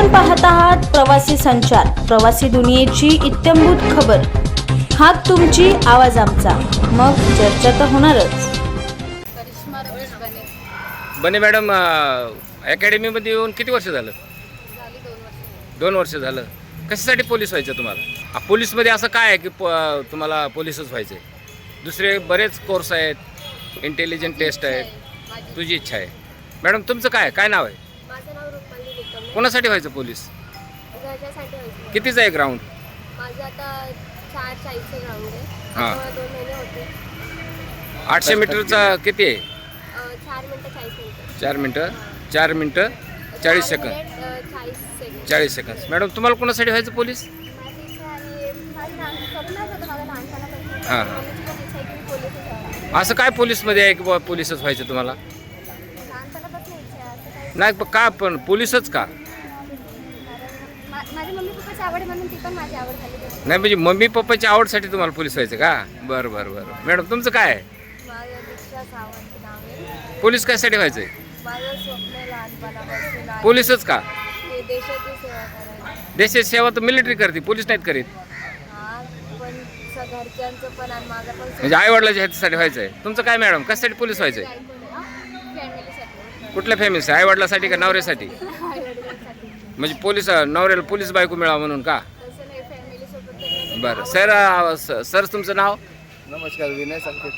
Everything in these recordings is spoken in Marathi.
आपण पाहत आहात प्रवासी संचार प्रवासी दुनियेची इत्यंभूत खबर. हात तुमची आवाज आमचा. मग चर्चा तर होणारच. करिश्मा रमेश बने बने मॅडम अकॅडमीमध्ये येऊन किती वर्ष झालं? झाली दोन वर्ष दोन वर्ष झालं. कशासाठी पोलीस व्हायचं तुम्हाला? आ, पोलीसमध्ये असं काय आहे की प तुम्हाला पोलीसच व्हायचं आहे दुसरे बरेच कोर्स आहेत इंटेलिजंट टेस्ट आहेत. माझी तुझी इच्छा आहे. मॅडम तुमचं काय काय नाव आहे माझं नाव रुपाली निकम कोणासाठी व्हायचं पोलीस? घरच्यासाठी व्हायचं कितीचं आहे ग्राउंड माझं आता चार चाळीसचं ग्राउंड आहे. हां. आता दोन महिने होते आठशे मीटरचा किती आहे? अं, चार मिनटं चाळीस मिनटं. चार मिनटं? चार मिनटं चाळीस चार सेकंद मिनिट, अं, चाळीस सेकंद चाळीस सेकंद मॅडम तुम्हाला कोणासाठी व्हायचं पोलीस? माझी इच्छा आणि माझं लहान स्वप्नच होतं माझं लहानपणापासून. हां. मम्मीची पण इच्छा आहे की मी पोलीसच व्हावं असं काय पोलीसमध्ये आहे की बाबा पोलीसच व्हायचं तुम्हाला? लहानपणापासून इच्छा आहे असं काही नाही पण का पण? पोलीसच का? माझ्या मम्मी पप्पाची आवड आहे म्हणून ती पण माझी आवड झाली. त्याची. नाही म्हणजे मम्मी पप्पाच्या आवडसाठी तुम्हाला पोलीस व्हायचं का? बरं बरं बरं. मॅडम तुमचं काय? आहे माझं दीक्षा सावंत नाव. आहे पोलीस कशासाठी माझं स्वप्न आहे लहानपणापासून आहे. पोलीसच का? की देशाची सेवा करायची. देशाची सेवा तर मिलिटरी करते पोलीस नाहीत करीत. हा पण स- घरच्यांचं पण आणि माझं पण म्हणजे आई वडिलाच्या ह्याच्यासाठी व्हायचंय. तुमचं काय मॅडम? कशासाठी पोलीस व्हायचंय? फॅमिलीसाठी कुठल्या फॅमिलीसाठी आई वडिलासाठी का नवऱ्यासाठी? आईवडिलांसाठी. म्हणजे पोलीस नवऱ्याला पोलीस बायको मिळावं म्हणून का? बरं. सर सर तुमचं नाव? नमस्कार विनय संकेत.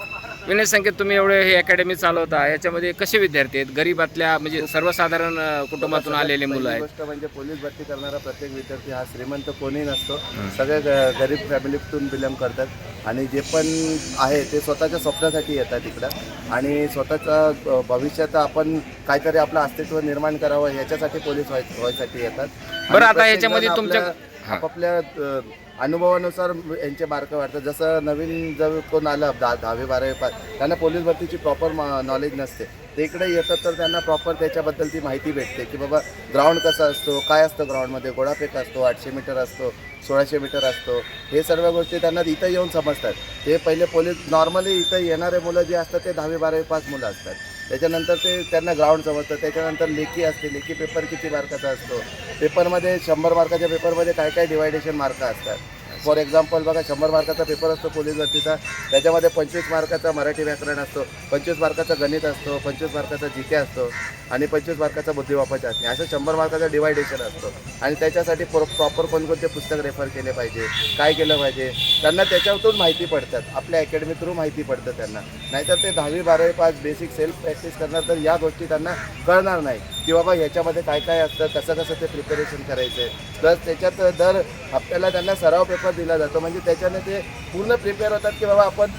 विनय संकेत तुम्ही एवढे हे अकॅडमी चालवता याच्यामध्ये कसे विद्यार्थी आहेत? गरीबातल्या म्हणजे सर्वसाधारण कुटुंबातून आलेले मुलं आहेत. गोष्ट म्हणजे पोलीस भरती करणारा प्रत्येक विद्यार्थी हा श्रीमंत कोणी नसतो. सगळे ग- गरीब फॅमिलीतून बिलॉंग करतात. आणि जे पण आहे ते स्वतःच्या स्वप्नासाठी येतात इकडं. आणि स्वतःचा अ, भविष्यात आपण काहीतरी आपलं अस्तित्व निर्माण करावं याच्यासाठी पोलीस व्हाय व्हायसाठी येतात. आणि बरं, आता याच्यामध्ये तुमच्या- आपल्या- हां. आपापल्या अ, अनुभवानुसार यांचे मार्क वाढतात. जसं नवीन जर कोण आलं दहा दहावी बारावी पास त्यांना पोलीस भरतीची प्रॉपर नॉलेज नसते. ते इकडे येतात तर त्यांना प्रॉपर त्याच्याबद्दल ती माहिती भेटते की बाबा ग्राउंड कसा असतो काय असतं ग्राउंडमध्ये गोळाफेक असतो आठशे मीटर असतो सोळाशे मीटर असतो. हे सर्व गोष्टी त्यांना इथं येऊन समजतात. ते पहिले पोलीस नॉर्मली इथं येणारे मुलं जे असतात ते दहावी बारावी पास मुलं असतात. त्याच्यानंतर ते त्यांना ग्राउंड समजतं. त्याच्यानंतर लेखी असते. लेखी पेपर किती मार्काचा असतो? पेपरमध्ये शंभर मार्काच्या पेपरमध्ये काय काय डिवायडेशन मार्क असतात? फॉर एक्झाम्पल बघा शंभर मार्काचा पेपर असतो पोलीस भरतीचा. त्याच्यामध्ये पंचवीस मार्काचा मराठी व्याकरण असतो पंचवीस मार्काचा गणित असतो पंचवीस मार्काचा जी के असतो आणि पंचवीस मार्काचा बुद्धिवापर चाचणी असं शंभर मार्काचा डिवायडेशन असतो. आणि त्याच्यासाठी प्रो प्रॉपर कोणकोणते पुस्तक रेफर केले पाहिजे काय केलं पाहिजे त्यांना त्याच्यातून माहिती पडतात. आपल्या अकॅडमी थ्रू माहिती पडतं त्यांना. नाहीतर ते दहावी बारावी पाच बेसिक सेल्फ प्रॅक्टिस करणार तर या गोष्टी त्यांना कळणार नाही. की बाबा ह्याच्यामध्ये काय काय असतं कसं कसं ते प्रिपरेशन करायचं आहे प्लस त्याच्यात दर आपल्याला त्यांना सराव पेपर दिला जातो. म्हणजे त्याच्याने ते पूर्ण प्रिपेअर होतात की बाबा आपण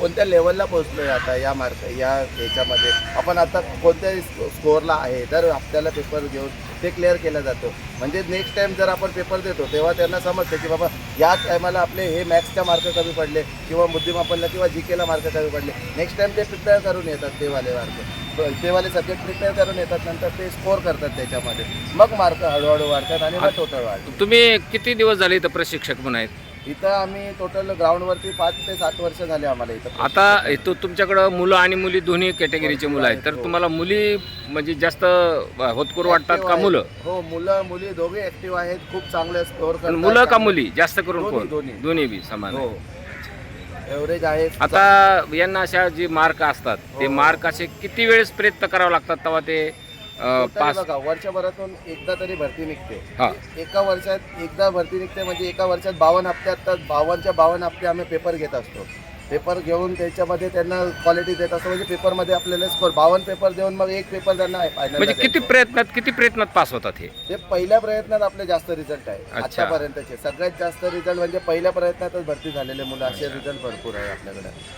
कोणत्या लेवलला पोहोचलो आहे आता या मार्क या ह्याच्यामध्ये आपण आता कोणत्या स्कोअरला आहे तर आपल्याला पेपर घेऊन ते क्लिअर केलं जातं. म्हणजे नेक्स्ट टाईम जर आपण पेपर देतो तेव्हा त्यांना समजतं की बाबा या टायमाला आपले हे मॅथ्सच्या मार्क कमी पडले किंवा बुद्धिमापनला किंवा जी केला मार्क कमी पडले. नेक्स्ट टाईम ते प्रिपेअर करून येतात ते वाले मार्क तेवाले सब्जेक्ट प्रिपेअर करून येतात नंतर ते स्कोअर करतात त्याच्यामध्ये. मग मार्क हळूहळू वाढतात आणि मग टोटल वाढतात. तुम्ही किती दिवस झाले इथं प्रशिक्षक म्हणून आहेत? इथं आम्ही टोटल ग्राउंडवरती पाच ते सात वर्ष झाले आम्हाला इथं आता इथं तुमच्याकडं मुलं आणि मुली दोन्ही कॅटेगरीचे मुलं आहेत. तर तुम्हाला मुली म्हणजे जास्त होतकूर वाटतात का मुलं. हो मुलं मुली दोघे ऍक्टिव्ह आहेत. खूप चांगले स्कोअर पण मुलं का मुली? जास्त करून दोन्ही, कोण? दोन्ही. दोन्ही बी समान हो. एव्हरेज आहे. आता यांना अशा जे मार्क असतात ते हो. मार्क असे किती वेळेस प्रयत्न करावा लागतात तेव्हा ते बघा वर्षभरातून एकदा तरी भरती निघते. हा. एका वर्षात एकदा भरती निघते म्हणजे एका वर्षात बावन्न हप्त्यात तर बावनच्या बावन्न हप्ते आम्ही पेपर घेत असतो. पेपर घेऊन त्याच्यामध्ये त्यांना क्वालिटी देत असतो. म्हणजे पेपरमध्ये आपल्याला स्कोर बावन्न पेपर देऊन मग एक पेपर त्यांना final म्हणजे ला किती द्यायचा. प्रयत्नात किती प्रयत्नात पास होतात हे? ते पहिल्या प्रयत्नात आपले जास्त रिझल्ट आहे. अच्छा. आतापर्यंतचे. सगळ्यात जास्त रिझल्ट म्हणजे पहिल्या प्रयत्नातच भरती झालेले मुलं. असे रिझल्ट भरपूर आहे आपल्याकडे.